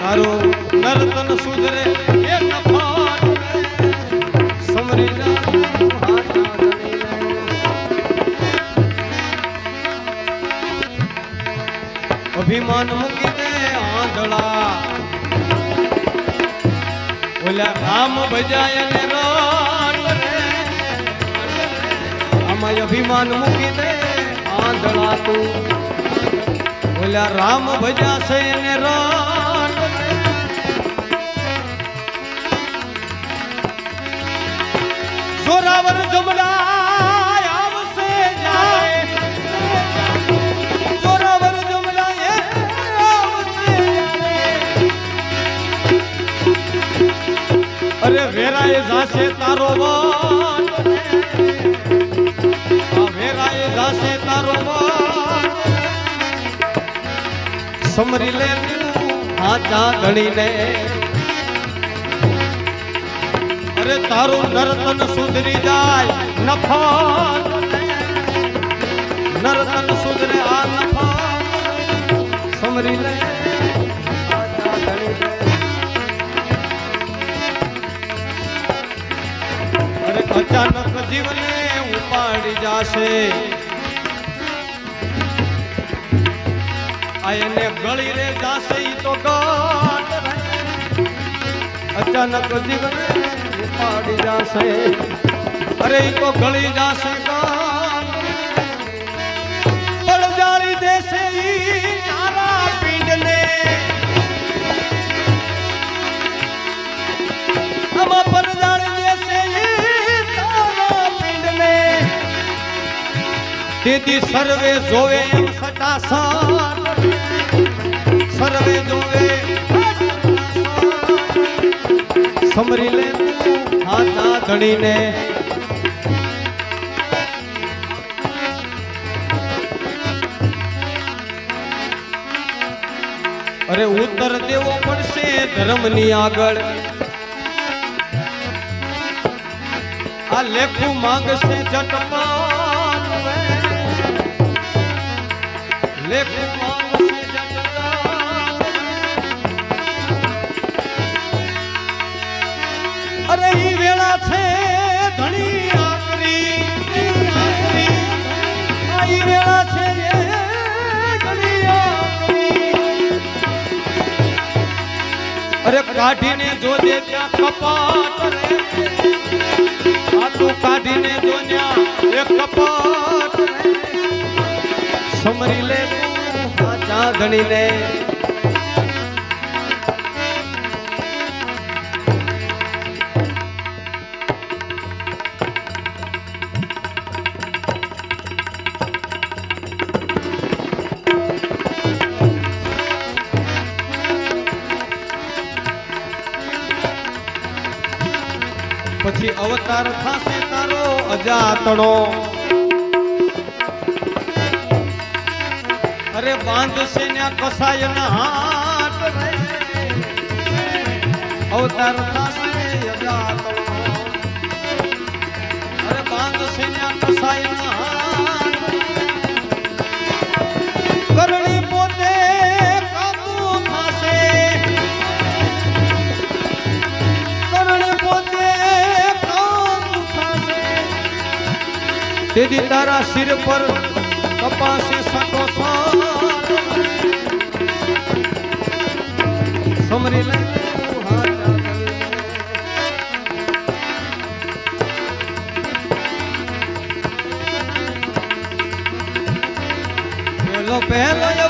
તારું નર્તન સુધરે એ નફાટ સમરી. અભિમાન મૂકી દે આંધળા. ઓલા રામ ભજાય ને આમાં અભિમાન મૂકી દે આંધળા તું. ઓલા રામ ભજાશે ને રાટ રે જોરાવર જમલા અરે વેરાય જાશે તારો વાટ સમરી લે હાચા ધણીને અરે તારું નરતન સુધરી જાય નફો નરતન સુધરે, આ નફો સમરી લે. અચાનક જીવને ઉપાડી જાશે. આ એને ગળી રે જાશે તો અચાનક જીવન ઉપાડી જાશે અરે ઈ તો ગળી જાશે. પડજાળી દેશે. તેથી સર્વે જોવે એમ સટાસર સમરી લે હાથા ધણીને. અરે ઉત્તર દેવો પડશે ધર્મની આગળ. આ લેખું માંગશે જટમાન લેખું અરે કાઢીને જોજે ત્યાં કપાટ રે આટલું કાઢીને જો એક કપાટ રે. સમરી લે તું હાચા પછી અવતાર થશે તારો અજાતણો. અરે બાંધશે ને કસાય કસાયના હાથ અવતાર તેથી તારા સિર પર કપાસે સટો સમરી લે પહેલો પહેલો